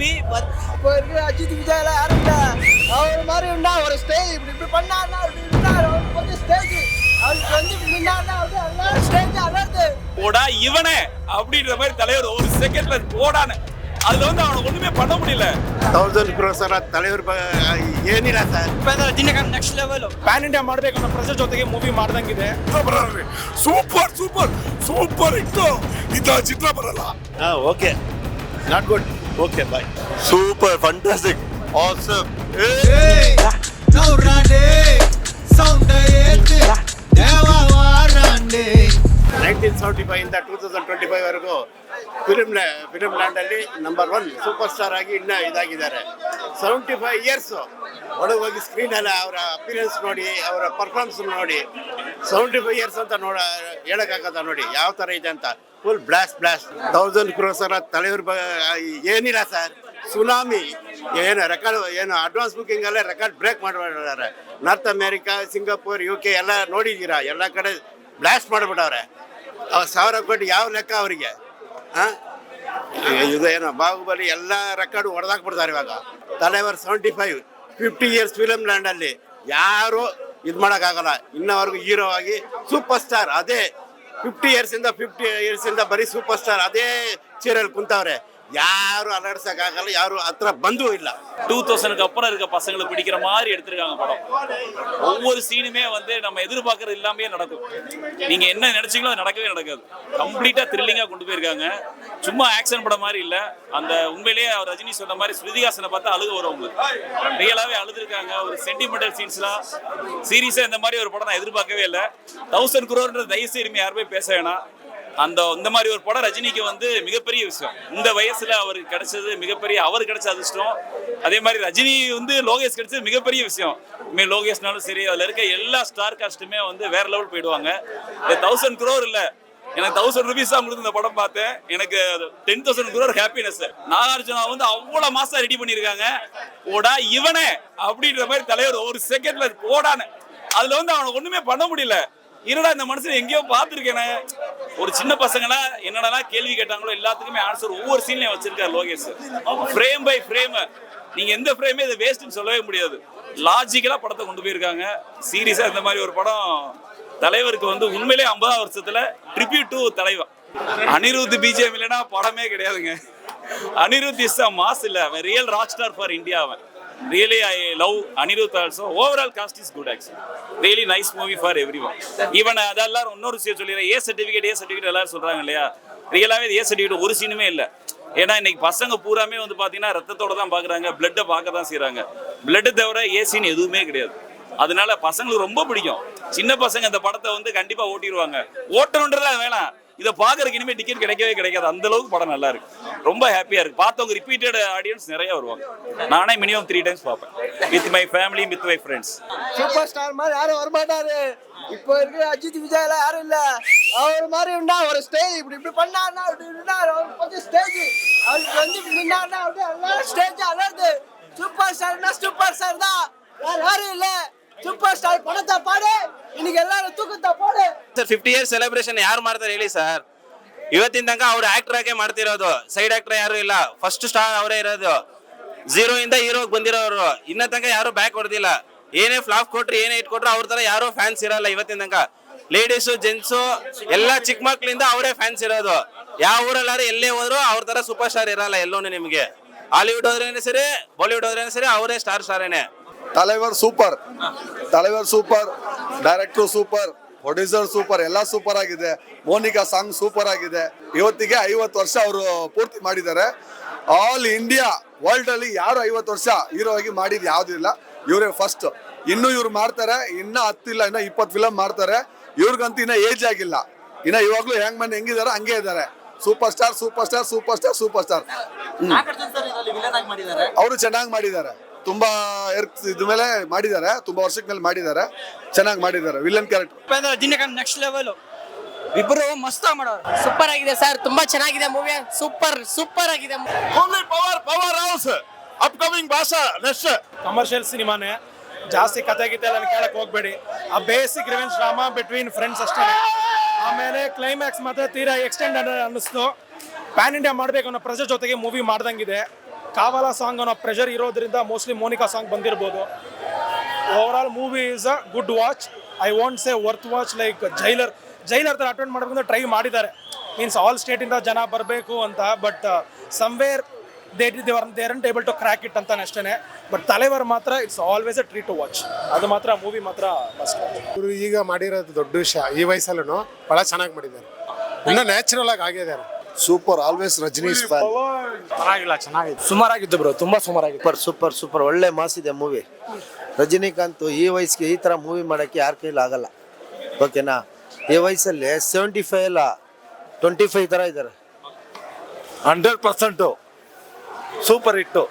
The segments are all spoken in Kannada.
ஹாப்பி இப்போ இருக்கிற அஜித் விஜய் எல்லாம் யாரும் இல்ல அவர் மாதிரி இருந்தா ஒரு ஸ்டேஜ் இப்படி இப்படி பண்ணாருன்னா இப்படி இருந்தாரு அவருக்கு வந்து ஸ்டேஜ் அவருக்கு வந்து இப்படி நின்னாருன்னா அப்படியே எல்லாரும் ஸ்டேஜ் அலர்து போடா இவனே அப்படின்ற மாதிரி தலைவர் ஒரு செகண்ட்ல போடான்னு அதுல வந்து அவனை ஒண்ணுமே பண்ண முடியல ತೌಸಂಡ್ ಕ್ರೋಸರ தலைவர் ಬ- ಏನಿಲ್ಲ sir Rajinikanth next level pan India ಮಾಡಬೇಕು ಅನ್ನೋ ಪ್ರಜೆ ಜೊತೆಗೆ ಮೂವಿ ಮಾಡ್ದಂಗಿದೆ ಸೂಪರ್ ಸೂಪರ್ ಸೂಪರ್ ಇತ್ತು ಇಂಥ ಚಿತ್ರ ಬರಲ್ಲ ಹಾಂ okay not good okay bye super fantastic awesome nineteen seventy five ಇಂದ ಟೂ ತೌಸಂಡ್ ಟ್ವೆಂಟಿ ಫೈವ್ ವರೆಗೂ ಫಿಲ್ಮ್ ಫಿಲ್ಮ್ ಲ್ಯಾಂಡಲ್ಲಿ ನಂಬರ್ ಒನ್ ಸೂಪರ್ ಸ್ಟಾರ್ ಆಗಿ ಇನ್ನೂ ಇದಾಗಿದ್ದಾರೆ. ಸೆವೆಂಟಿ ಫೈವ್ ಇಯರ್ಸು ಒಳಗೆ ಹೋಗಿ ಸ್ಕ್ರೀನಲ್ಲಿ ಅವರ ಅಪಿರಿಯನ್ಸ್ ನೋಡಿ ಅವರ ಪರ್ಫಾರ್ಮೆನ್ಸ್ ನೋಡಿ. ಸೆವೆಂಟಿ ಫೈವ್ ಇಯರ್ಸ್ ಅಂತ ನೋಡ ಹೇಳೋಕ್ಕಾಗತ್ತ ನೋಡಿ ಯಾವ ಥರ ಇದೆ ಅಂತ. ಫುಲ್ ಬ್ಲಾಸ್ಟ್ ಬ್ಲಾಸ್ಟ್ ತೌಸಂಡ್ ಕ್ರೋಸರ ತಲೆಯವ್ರ ಏನಿಲ್ಲ ಸರ್. ಸುನಾಮಿ. ಏನು ರೆಕಾರ್ಡ್ ಏನು ಅಡ್ವಾನ್ಸ್ ಬುಕ್ಕಿಂಗ್ ಅಲ್ಲೇ record break ಮಾಡಿಬಿಟ್ಟಾರೆ North America Singapore U K ಎಲ್ಲ ನೋಡಿದ್ದೀರಾ ಎಲ್ಲ ಕಡೆ ಬ್ಲಾಸ್ಟ್ ಮಾಡಿಬಿಟ್ಟವ್ರೆ ಸಾವಿರ ಕೋಟಿ ಯಾವ ಲೆಕ್ಕ ಅವರಿಗೆ? ಹಾಂ ಇದು ಏನು, ಬಾಹುಬಲಿ ಎಲ್ಲ ರೆಕಾರ್ಡ್ ಹೊಡೆದಾಕ್ಬಿಡ್ತಾರೆ ಇವಾಗ. Thalaivar seventy five fifty years film ಲ್ಯಾಂಡಲ್ಲಿ ಯಾರೂ ಇದು ಮಾಡೋಕ್ಕಾಗಲ್ಲ. ಇನ್ನವರೆಗೂ ಹೀರೋ ಆಗಿ ಸೂಪರ್ ಸ್ಟಾರ್ ಅದೇ ಫಿಫ್ಟಿ ಇಯರ್ಸಿಂದ ಫಿಫ್ಟಿ ಇಯರ್ಸಿಂದ ಬರೀ ಸೂಪರ್ ಸ್ಟಾರ್ ಅದೇ ಚೇರಲ್ಲಿ ಕುಂತವ್ರೆ. ಯಾರು ಅಲ್ಲಾಡ್ಸೋಕ್ಕಾಗಲ್ಲ ಯಾರು ಹತ್ರ ಬಂದೂ ಇಲ್ಲ டூ தௌசண்ட்க்கு அப்புறம் இருக்க பசங்களுக்கு பிடிக்கிற மாதிரி எடுத்திருக்காங்க படம் ஒவ்வொரு சீனுமே வந்து நம்ம எதிர்பார்க்கறது இல்லாமே நடக்கும் நீங்க என்ன நினைச்சீங்களோ அது நடக்கவே நடக்காது கம்ப்ளீட்டா த்ரில்லிங்கா கொண்டு போயிருக்காங்க சும்மா ஆக்ஷன் படம் மாதிரி இல்ல அந்த உண்மையிலேயே அவர் ரஜினி சொன்ன மாதிரி ஸ்ருதிஹாசனை பார்த்தா அழுக வரும் உங்களுக்கு ரியலாவே அழுதுருக்காங்க ஒரு சென்டிமெண்டல் சீன்ஸ்லாம் சீரியஸா இந்த மாதிரி ஒரு படம் நான் எதிர்பார்க்கவே இல்லை தௌசண்ட் குரோர்ன்றது தயவுசெய்து இனிமே யாருமே பேச வேணாம் அந்த இந்த மாதிரி ஒரு படம் ரஜினிக்கு வந்து மிகப்பெரிய விஷயம். இந்த வயசுல அவருக்கு கிடைச்சது மிகப்பெரிய அவர் கிடைச்ச அதிர்ஷ்டம். அதே மாதிரி ரஜினி வந்து லோகேஷ் கிடைச்சது மிகப்பெரிய விஷயம். இனிமே லோகேஷ்னாலும் சரி அதில் இருக்க எல்லா ஸ்டார் காஸ்ட்டுமே வந்து வேற லெவல் போயிடுவாங்க. தௌசண்ட் குரோர் இல்லை. எனக்கு தௌசண்ட் ருபீஸ் தான் கொடுத்து இந்த படம் பார்த்தேன். எனக்கு ten thousand crore happiness Nagarjuna வந்து அவ்வளோ மாசம் ரெடி பண்ணியிருக்காங்க. ஓடா இவனே! அப்படின்ற மாதிரி தலைவர் ஒரு செகண்ட்ல போடான்னு அதுல வந்து அவனை ஒண்ணுமே பண்ண முடியல. இருடா இந்த மனுஷன் எங்கேயோ பார்த்துருக்கேனே? ஒரு சின்ன பசங்களா என்னடா கேள்வி கேட்டாங்களோ எல்லாத்துக்குமே ஆன்சர் ஒவ்வொரு சீன்லையும் வச்சிருக்காரு லோகேஷ். ஃப்ரேம் பை ஃப்ரேம் நீங்க எந்த ஃப்ரேமே இதை வேஸ்ட்னு சொல்லவே முடியாது. லாஜிக்கலா படத்தை கொண்டு போயிருக்காங்க. சீரியஸா இந்த மாதிரி ஒரு படம் தலைவருக்கு வந்து உண்மையிலே ஐம்பதாம் வருஷத்துல ட்ரிபியூட் டு தலைவன் அனிருத் பிஜேபி இல்லைன்னா படமே கிடையாதுங்க. அனிருத் இஸ் அ மாஸ் இல்ல. அவன் real rock star for India அவன். Really I love Anirudh also overall cast is good actually really nice movie for everyone even அதெல்லாம் இன்னொரு விஷயம் சொல்லிடுறேன். ஏ சர்டிஃபிகேட் ஏ சர்டிஃபிகேட் எல்லாரும் சொல்கிறாங்க இல்லையா? ரியலாவே ஏ சர்டிஃபிகேட் ஒரு சீனுமே இல்லை. ஏன்னா இன்னைக்கு பசங்க பூராமே வந்து பார்த்தீங்கன்னா ரத்தத்தோட தான் பாக்குறாங்க பிளட்டை பார்க்க தான் செய்கிறாங்க பிளட்டு தவிர ஏ சீன் எதுவுமே கிடையாது. அதனால பசங்களுக்கு ரொம்ப பிடிக்கும். சின்ன பசங்க இந்த படத்தை வந்து கண்டிப்பாக ஓட்டிடுவாங்க. ஓட்டணுன்றதுலாம் வேணாம். இதை பார்க்கறதுக்கு இனிமேல் டிக்கெட் கிடைக்கவே கிடைக்காது. அந்த அளவுக்கு படம் நல்லா இருக்கு. ரொம்ப ஹாப்பியா இருக்கு. பார்த்தவங்க ரிப்பீட்டட் ஆடியன்ஸ் நிறைய வருவாங்க. நானே மினிமம் த்ரீ டைம்ஸ் பார்ப்பேன். With my family with my friends super star மாதிரி யாரும் வரமாட்டாரு. இப்போ இருக்கிற அஜித் விஜய்ல யாரும் இல்ல. அவர் மாதிரி இருந்தா ஒரு ஸ்டேஜ் இப்படி இப்படி பண்ணாருன்னா அப்படி இருந்தாரு அவர் கொஞ்சம் ஸ்டேஜ் அவருக்கு வந்து நின்னாருன்னா அப்படி எல்லாரும் ஸ்டேஜ் அலருது சூப்பர் ஸ்டார்னா சூப்பர் ஸ்டார் தான். வேற யாரும் இல்ல. சூப்பர் ஸ்டார் படத்தை பாடு. ಸರ್ ಫಿಫ್ಟಿ ಇಯರ್ ಸೆಲೆಬ್ರೇಷನ್ ಯಾರು ಮಾಡ್ತಾರೆ ಹೇಳಿ ಸರ್ ಇವತ್ತಿನ ತನಕ ಅವ್ರು ಆಕ್ಟರ್ ಆಗೇ ಮಾಡ್ತಿರೋದು. ಸೈಡ್ ಆಕ್ಟರ್ ಯಾರು ಇಲ್ಲ. ಫಸ್ಟ್ ಸ್ಟಾರ್ ಅವರೇ ಇರೋದು. ಝೀರೋ ಇಂದ ಹೀರೋಗ್ ಬಂದಿರೋರು. ಇನ್ನ ತನಕ ಯಾರು ಬ್ಯಾಕ್ ಹೊಡೆದಿಲ್ಲ. ಏನೇ ಫ್ಲಾಪ್ ಕೊಟ್ರು, ಏನೇ ಇಟ್ಕೊಟ್ರು ಅವ್ರ ತರ ಯಾರು ಫ್ಯಾನ್ಸ್ ಇರಲ್ಲ ಇವತ್ತಿನ ತನಕ. ಲೇಡೀಸು ಜೆಂಟ್ಸು ಎಲ್ಲ ಚಿಕ್ಕ ಮಕ್ಳಿಂದ ಅವರೇ ಫ್ಯಾನ್ಸ್ ಇರೋದು. ಯಾವ ಊರಲ್ಲಾರು ಎಲ್ಲೇ ಹೋದ್ರು ಅವ್ರ ತರ ಸೂಪರ್ ಸ್ಟಾರ್ ಇರಲ್ಲ ಎಲ್ಲೋನು ನಿಮಗೆ. ಹಾಲಿವುಡ್ ಹೋದ್ರೇನೆ ಸರಿ ಬಾಲಿವುಡ್ ಹೋದ್ರೇನೆ ಸರಿ, ಅವರೇ ಸ್ಟಾರ್ ಸ್ಟಾರೇನೆ தலைவர் ಸೂಪರ್ தலைவர் super director super producer super ಎಲ್ಲ ಸೂಪರ್ ಆಗಿದೆ ಮೋನಿಕಾ ಸಾಂಗ್ ಸೂಪರ್ ಆಗಿದೆ ಇವತ್ತಿಗೆ ಐವತ್ತು ವರ್ಷ ಅವರು ಪೂರ್ತಿ ಮಾಡಿದ್ದಾರೆ ಆಲ್ ಇಂಡಿಯಾ ವರ್ಲ್ಡ್ ಅಲ್ಲಿ ಯಾರು ಐವತ್ತು ವರ್ಷ ಹೀರೋ ಆಗಿ ಮಾಡಿದ್ ಯಾವ್ದು ಇಲ್ಲ ಇವರೇ ಫಸ್ಟ್ ಇನ್ನು ಇವ್ರು ಮಾಡ್ತಾರೆ ಇನ್ನ ಹತ್ತಿಲ್ಲ ಇನ್ನ ಇಪ್ಪತ್ತು ಫಿಲಮ್ ಮಾಡ್ತಾರೆ ಇವ್ರಿಗಂತೂ ಇನ್ನ ಏಜ್ ಆಗಿಲ್ಲ ಇನ್ನ ಇವಾಗ್ಲೂ ಹೆಂಗ್ ಮನೆ ಹೆಂಗಿದಾರೆ ಹಂಗೆ ಇದ್ದಾರೆ super star super star super star super star ಅವರು ಚೆನ್ನಾಗಿ ಮಾಡಿದ್ದಾರೆ ತುಂಬಾ ಎರ್ಕ್- ಇದ್ ಮೇಲೆ ಮಾಡಿದ್ದಾರೆ ತುಂಬಾ ವರ್ಷಕ್ಕೆ ಮೇಲೆ ಮಾಡಿದ್ದಾರೆ ಚೆನ್ನಾಗಿ ಮಾಡಿದ್ದಾರೆ villain character Rajinikanth next level ಇಬ್ರು ಮಸ್ತ್ ಮಾಡೋರು. ಸೂಪರ್ ಆಗಿದೆ ಸರ್ ತುಂಬಾ ಚೆನ್ನಾಗಿದೆ ಮೂವಿ ಸೂಪರ್ ಸೂಪರ್ ಆಗಿದೆ only power powerhouse upcoming Baasha next commercial ಸಿನಿಮಾನೇ ಜಾಸ್ತಿ ಕತೆ ಗೀತೆ ಎಲ್ಲ ಕೇಳಕ್ ಹೋಗ್ಬೇಡಿ. ಆ basic revenge drama between friends ಅಷ್ಟೇ. ಆಮೇಲೆ ಕ್ಲೈಮ್ಯಾಕ್ಸ್ ಮಾತ್ರ ತೀರಾ ಎಕ್ಸ್ಟೆಂಡ್ ಅನ್ನಿಸ್ತು. ಪ್ಯಾನ್ ಇಂಡಿಯಾ ಮಾಡ್ಬೇಕು ಅನ್ನೋ ಪ್ರಜೆ ಜೊತೆಗೆ ಮೂವಿ ಮಾಡ್ದಂಗಿದೆ. ಕಾವಾಲ ಸಾಂಗ್ ಅನ್ನೋ ಪ್ರೆಷರ್ ಇರೋದ್ರಿಂದ ಮೋಸ್ಟ್ಲಿ ಮೋನಿಕಾ ಸಾಂಗ್ ಬಂದಿರ್ಬೋದು. Over all movie is a good watch I want say worth watch like Jailer Jailer ಥರ ಅಟೆಂಡ್ ಮಾಡಬೇಕಂದ್ರೆ ಟ್ರೈ ಮಾಡಿದ್ದಾರೆ ಮೀನ್ಸ್ ಆಲ್ ಸ್ಟೇಟಿಂದ ಜನ ಬರಬೇಕು ಅಂತ but somewhere they they were they aren't able to crack it ಅಂತಾನೆ ಅಷ್ಟೇ ಬಟ್ ತಲೆವರ್ ಮಾತ್ರ it's always a treat to watch ಅದು ಮಾತ್ರ ಮೂವಿ ಮಾತ್ರ ಇವರು ಈಗ ಮಾಡಿರೋದು ದೊಡ್ಡ ವಿಷಯ, ಈ ವಯಸ್ಸಲ್ಲೂ ಭಾಳ ಚೆನ್ನಾಗಿ ಮಾಡಿದ್ದಾರೆ. ಇನ್ನೂ ನ್ಯಾಚುರಲ್ ಆಗಿ ಆಗಿದ್ದಾರೆ ಸೂಪರ್ ಆಲ್ವೇಸ್ ರಜನೀಶ್ ಫ್ಯಾನ್ ಪರವಾಗಿಲ್ಲ ಚೆನ್ನಾಗಿದೆ. ಸುಮಾರಾಗಿತ್ತು ಬ್ರೋ ತುಂಬಾ ಸುಮಾರಾಗಿತ್ತು. ಸೂಪರ್ ಸೂಪರ್ ಸೂಪರ್ ಒಳ್ಳೆ ಮಾಸ್ ಇದೆ ಮೂವಿ ರಜನಿಕಾಂತ್ ಈ ವಯಸ್ಸಿಗೆ ಈ ಥರ ಮೂವಿ ಮಾಡೋಕ್ಕೆ ಯಾರ ಕೈಲಿ ಆಗಲ್ಲ. ಓಕೆನಾ ಈ ವಯಸ್ಸಲ್ಲಿ ಸೆವೆಂಟಿ ಫೈವ್ ಅಲ್ಲ ಟ್ವೆಂಟಿ ಫೈವ್ ಥರ ಇದ್ದಾರೆ hundred percent super hit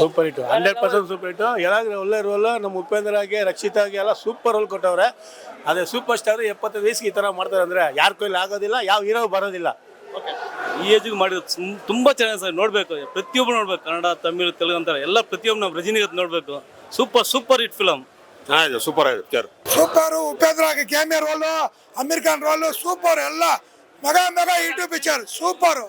super hit hundred percent super hit ಎಲ್ಲಾದ್ರೂ ಒಳ್ಳೆ ರೋಲ್ ನಮ್ಮ ಉಪೇಂದ್ರಾಗೆ ರಕ್ಷಿತಾಗೆ ಎಲ್ಲ ಸೂಪರ್ ರೋಲ್ ಕೊಟ್ಟವ್ರೆ. ಅದೇ ಸೂಪರ್ ಸ್ಟಾರ್ ಎಪ್ಪತ್ತೈದು ವಯಸ್ಸಿಗೆ ಈ ಥರ ಮಾಡ್ತಾರೆ ಅಂದರೆ ಯಾರ ಕೈಲಿ ಆಗೋದಿಲ್ಲ ಯಾವ ಹೀರೋ ಬರೋದಿಲ್ಲ. ಈ ಏಜಿಗೆ ಮಾಡಿದ್ರು ತುಂಬ ಚೆನ್ನಾಗಿ ಸರ್ ನೋಡ್ಬೇಕು. ಪ್ರತಿಯೊಬ್ಬರು ನೋಡ್ಬೇಕು. ಕನ್ನಡ ತಮಿಳು ತೆಲುಗು ಅಂತಾರೆ. ಎಲ್ಲ ಪ್ರತಿಯೊಬ್ಬರು ನಾವು ರಜನಿಗತ್ ನೋಡಬೇಕು. ಸೂಪರ್ ಸೂಪರ್ ಹಿಟ್ ಫಿಲಮ್ ಚೆನ್ನಾಗಿದೆ ಸೂಪರ್ ಆಗಿದೆ. Picture super Upendra cameo role Aamir Khan role super ಎಲ್ಲ. ಮಗ ಮಗ ಯೂಟ್ಯೂಬ್ ಪಿಕ್ಚರ್ ಸೂಪರ್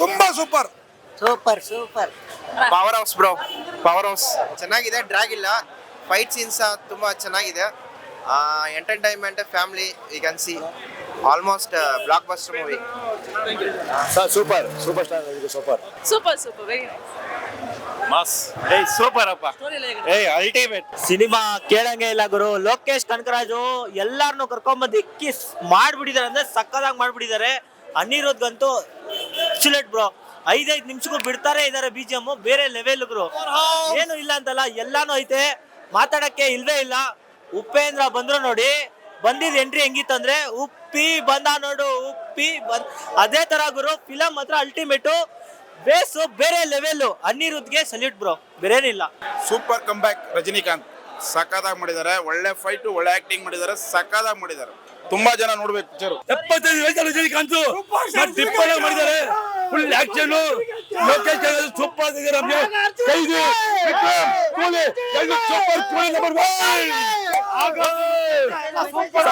ತುಂಬಾ super super super power house bro power house ಚೆನ್ನಾಗಿದೆ ಡ್ರಾಗ್ ಇಲ್ಲ. ಫೈಟ್ ಸೀನ್ಸ್ ತುಂಬ ಚೆನ್ನಾಗಿದೆ. Entertainment family you can see almost blockbuster movie super super star super super super very mass ಏಯ್ ಸೂಪರ್ ಅಪ್ಪ. ಏಯ್ ಅಲ್ಟಿಮೇಟ್ ಸಿನಿಮಾ ಕೇಳಂಗೆ ಇಲ್ಲ ಗುರು. ಲೋಕೇಶ್ ಕನಕರಾಜು ಎಲ್ಲಾರನ್ನು ಕರ್ಕೊಂಬಂದು ಇಕ್ಕಿ ಮಾಡ್ಬಿಟ್ಟಿದ್ದಾರೆ ಅಂದ್ರೆ ಸಕ್ಕದಾಗಿ ಮಾಡ್ಬಿಟ್ಟಿದ್ದಾರೆ. ಅನಿರೋದ್ಗಂತೂ ಎಕ್ಸಲೆಂಟ್ ಬ್ರೋ ಐದೈದು ನಿಮಿಷಕ್ಕೂ ಬಿಡ್ತಾರೆ ಇದಾರೆ ಬಿ ಜಿ ಎಂ ಬೇರೆ ಲೆವೆಲ್ ಏನು ಇಲ್ಲ ಅಂತಲ್ಲ ಎಲ್ಲಾನು ಐತೆ. ಮಾತಾಡಕ್ಕೆ ಇಲ್ವೇ ಇಲ್ಲ. ಉಪೇಂದ್ರ ಬಂದ್ರು ನೋಡಿ. ಬಂದಿದ್ ಎಂಟ್ರಿ ಹೆಂಗಿತ್ತಂದ್ರೆ ಉಪ್ಪಿ ಬಂದ ನೋಡು ಉಪ್ಪಿ ಬಂದ್. ಅದೇ ತರ ಗುರು ಫಿಲಮ್ ಮಾತ್ರ ಅಲ್ಟಿಮೇಟ್ ಬೇಸು ಬೇರೆ ಲೆವೆಲ್ ಅನಿರುದ್ಗೆ ಸಲ್ಯೂಟ್ ಬ್ರೋ ಬೇರೇನಿಲ್ಲ ಸೂಪರ್ ಕಂಬ್ಯಾಕ್ ರಜನಿಕಾಂತ್. ಸಖತ್ತಾಗಿ ಮಾಡಿದ್ದಾರೆ. ಒಳ್ಳೆ ಫೈಟ್ ಒಳ್ಳೆ ಆಕ್ಟಿಂಗ್ ಮಾಡಿದ್ದಾರೆ. ಸಖತ್ತಾಗಿ ಮಾಡಿದ್ದಾರೆ. ತುಂಬಾ ಜನ ನೋಡ್ಬೇಕು ಪಿಕ್ಚರ್ ಎಪ್ಪತ್ತೈದು ವಯಸ್ಸಲ್ಲಿ ರಜನಿಕಾಂತ್ ಟಿಪ್ಪಣ ಮಾಡಿದ್ದಾರೆ. ಫುಲ್ ಆಕ್ಷನ್ ಲೋಕೇಶ್ ಸೂಪರ್ ನಮಗೆ Kaithi Vikram, Coolie, Kaithi super Coolie number super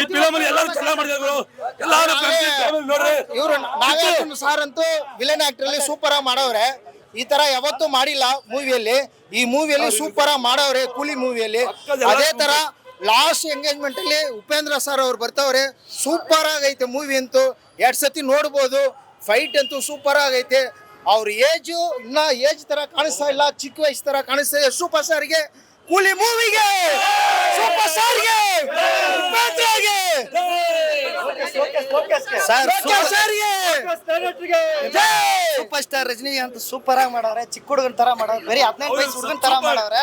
ಈ ಫಿಲಮ್ ಎಲ್ಲರೂ ಚೆನ್ನಾಗಿ ಮಾಡಿದ್ರು ಎಲ್ಲರೂ ನೋಡ್ರಿ. ಇವರು ನಾಗಾರ್ಜುನ ಸಾರ್ ಅಂತೂ ವಿಲನ್ ಆಕ್ಟರ್ ಅಲ್ಲಿ ಸೂಪರ್ ಆಗಿ ಮಾಡವ್ರೆ. ಈ ತರ ಯಾವತ್ತೂ ಮಾಡಿಲ್ಲ ಮೂವಿಯಲ್ಲಿ. ಈ ಮೂವಿಯಲ್ಲಿ ಸೂಪರ್ ಆಗಿ ಮಾಡವ್ರೆ ಕೂಲಿ ಮೂವಿಯಲ್ಲಿ. ಅದೇ ತರ ಲಾಸ್ಟ್ ಎಂಗೇಜ್ಮೆಂಟ್ ಅಲ್ಲಿ ಉಪೇಂದ್ರ ಸರ್ ಅವ್ರು ಬರ್ತಾವ್ರೆ ಸೂಪರ್ ಆಗೈತೆ ಮೂವಿ ಅಂತೂ. ಎರಡ್ ಸತಿ ನೋಡ್ಬೋದು ಫೈಟ್ ಅಂತೂ ಸೂಪರ್ ಆಗೈತೆ. ಅವ್ರ ಏಜು ಇನ್ನ ಏಜ್ ತರ ಕಾಣಿಸ್ತಾ ಇಲ್ಲ ಚಿಕ್ಕ ವಯಸ್ಸು ತರ ಕಾಣಿಸ್ತಾ ಇದೆ. ಸೂಪರ್ ಸ್ಟಾರ್ಗೆ ಕೂಲಿ ಮೂವಿಗೆ! ಸೂಪರ್ ಸ್ಟಾರ್ಗೆ ಸೂಪರ್ ಸ್ಟಾರ್ ರಜನಿ ಅಂತ ಸೂಪರ್ ಆಗಿ ಮಾಡವ್ರೆ. ಚಿಕ್ಕ ಹುಡುಗನ ತರ ಮಾಡವ್ರೆ. ಬರೀ ಹದಿನೈದು ವಯಸ್ಸು ಹುಡುಗನ ತರ ಮಾಡವ್ರೆ.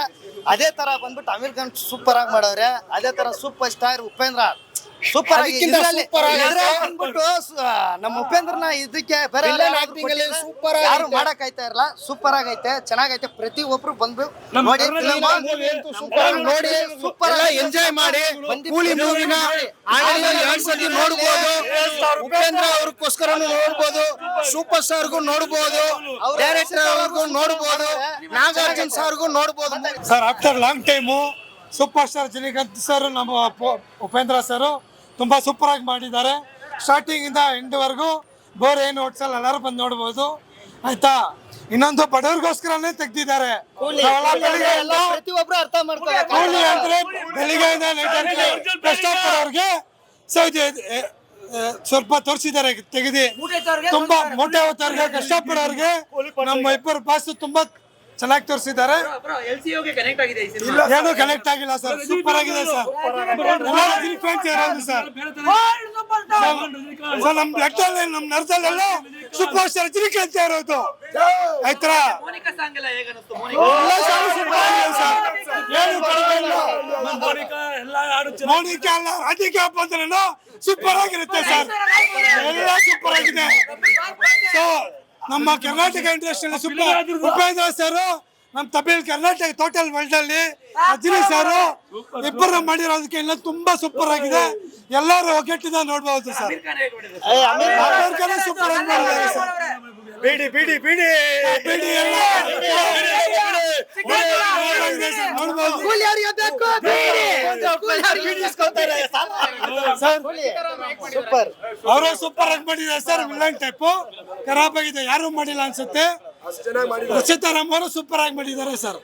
ಅದೇ ತರ ಬಂದ್ಬಿಟ್ಟು ಅಮೀರ್ ಖಾನ್ ಸೂಪರ್ ಆಗಿ ಮಾಡವ್ರೆ. ಅದೇ ತರ ಸೂಪರ್ ಸ್ಟಾರ್ ಉಪೇಂದ್ರ. ಸೂಪರ್ ಸ- ನಮ್ಮ ಉಪೇಂದ್ರನ ಇದಕ್ಕೆ ಸೂಪರ್ ಯಾರು ಮಾಡಕ್ ಆಯ್ತಾ ಇರಲ್ಲ. ಸೂಪರ್ ಆಗೈತೆ ಚೆನ್ನಾಗೈತೆ. ಪ್ರತಿ ಒಬ್ರು ಬಂದು ನೋಡಿ ಸೂಪರ್ ನೋಡಿ ಸೂಪರ್ ಎಂಜಾಯ್ ಮಾಡಿ ಕೂಲಿ ಮೂವಿನ ಎರಡ್ ಸತಿ ನೋಡ್ಬೋದು. ಉಪೇಂದ್ರ ಅವ್ರಿಗೋಸ್ಕರ ನೋಡ್ಬೋದು. ಸೂಪರ್ ಸ್ಟಾರ್ಗೂ ನೋಡ್ಬೋದು ಡೈರೆಕ್ಟರ್ ಅವ್ರಿಗೂ ನೋಡ್ಬೋದು. ನಾಗಾರ್ಜುನ್ ಸಾರ್ಗೂ ನೋಡ್ಬೋದು. Sir after long time super star Rajinikanth sir ನಮ್ಮ ಉಪೇಂದ್ರ ಸರ್ ತುಂಬ ಸೂಪರ್ ಆಗಿ ಮಾಡಿದ್ದಾರೆ. ಸ್ಟಾರ್ಟಿಂಗ್ ಇಂದ ಎಂಡ್ ವರೆಗೂ ಬೋರ್ ಏನು ಓಡಿಸಲ್ಲ ಎಲ್ಲರೂ ಬಂದು ನೋಡಬಹುದು ಆಯ್ತಾ? ಇನ್ನೊಂದು ಬಡವ್ರಿಗೋಸ್ಕರನೇ ತೆಗ್ದಿದ್ದಾರೆ. ಕೂಲಿ ಅಂದ್ರೆ ಬೆಳಿಗ್ಗೆಯಿಂದ ಸೊ ಎ, ಸ್ವಲ್ಪ ತೋರಿಸಿದ್ದಾರೆ ತೆಗೆದಿ. ತುಂಬಾ ಮೋಟೆ ಹೊತ್ತವ್ರಿಗೆ ಕಷ್ಟಪಡೋರ್ಗೆ ನಮ್ಮ ಇಬ್ಬರು ಪಾಸ್ ತುಂಬಾ ಚೆನ್ನಾಗಿ ತೋರಿಸಿದ್ದಾರೆ ಏನು ಕನೆಕ್ಟ್ ಆಗಿಲ್ಲ ಸರ್ ಸೂಪರ್ ಆಗಿದೆ ಸರ್ ಸರ್ ಸರ್ ನಮ್ ಲೆಕ್ಕದಲ್ಲಿ ನಮ್ ನರ್ಸಲ್ಲೆಲ್ಲ ಸೂಪರ್ ಸ್ಟಾರ್ ರಜನಿಕಾಂತ್ ಇರೋದು ಆಯ್ತಾ ಎಲ್ಲ song super ಆಗಿದೆ ಸರ್ ಏನು ಕಡಿಮೆ ಇಲ್ಲ ಮೌನಿಕಾ ಅಲ್ಲ ರಾಧಿಕಾ ಸೂಪರ್ ಆಗಿರುತ್ತೆ ಸರ್ ಎಲ್ಲ ಸೂಪರ್ ಆಗಿದೆ ಸೊ ನಮ್ಮ ಕರ್ನಾಟಕ ಇಂಡಸ್ಟ್ರಿಯಲ್ಲಿ ಸೂಪರ್ ಉಪೇಂದ್ರ ಸರ್ ನಮ್ಮ ತಮಿಳ್ ಕರ್ನಾಟಕ ಟೋಟಲ್ ವರ್ಲ್ಡ್ ಅಲ್ಲಿ ಅಜ್ಜಿ ಸರ್ ಇಬ್ಬರು ಮಾಡಿರೋದಕ್ಕೆ ಎಲ್ಲ ತುಂಬಾ ಸೂಪರ್ ಆಗಿದೆ. ಎಲ್ಲರೂ ಒಗ್ಗಟ್ಟಿಂದ ನೋಡ್ಬೋದು ಸರ್. ಸೂಪರ್ ಆಗಿ ಮಾಡಿದ್ದಾರೆ ಸರ್. ಬಿಡಿ ಬಿಡಿ ಬಿಡಿ. ಬಿಡಿ ಎಲ್ಲ ಸೂಪರ್ ಅವರು ಸೂಪರ್ ಆಗಿ ಮಾಡಿದ್ದಾರೆ ಸರ್ ವಿಲನ್ ಟೈಪು ಖರಾಬ್ ಆಗಿದೆ. ಯಾರು ಮಾಡಿಲ್ಲ ಅನ್ಸುತ್ತೆ. ರಚಿತಾ ರಾಮ್ ಅವರು ಸೂಪರ್ ಆಗಿ ಮಾಡಿದ್ದಾರೆ ಸರ್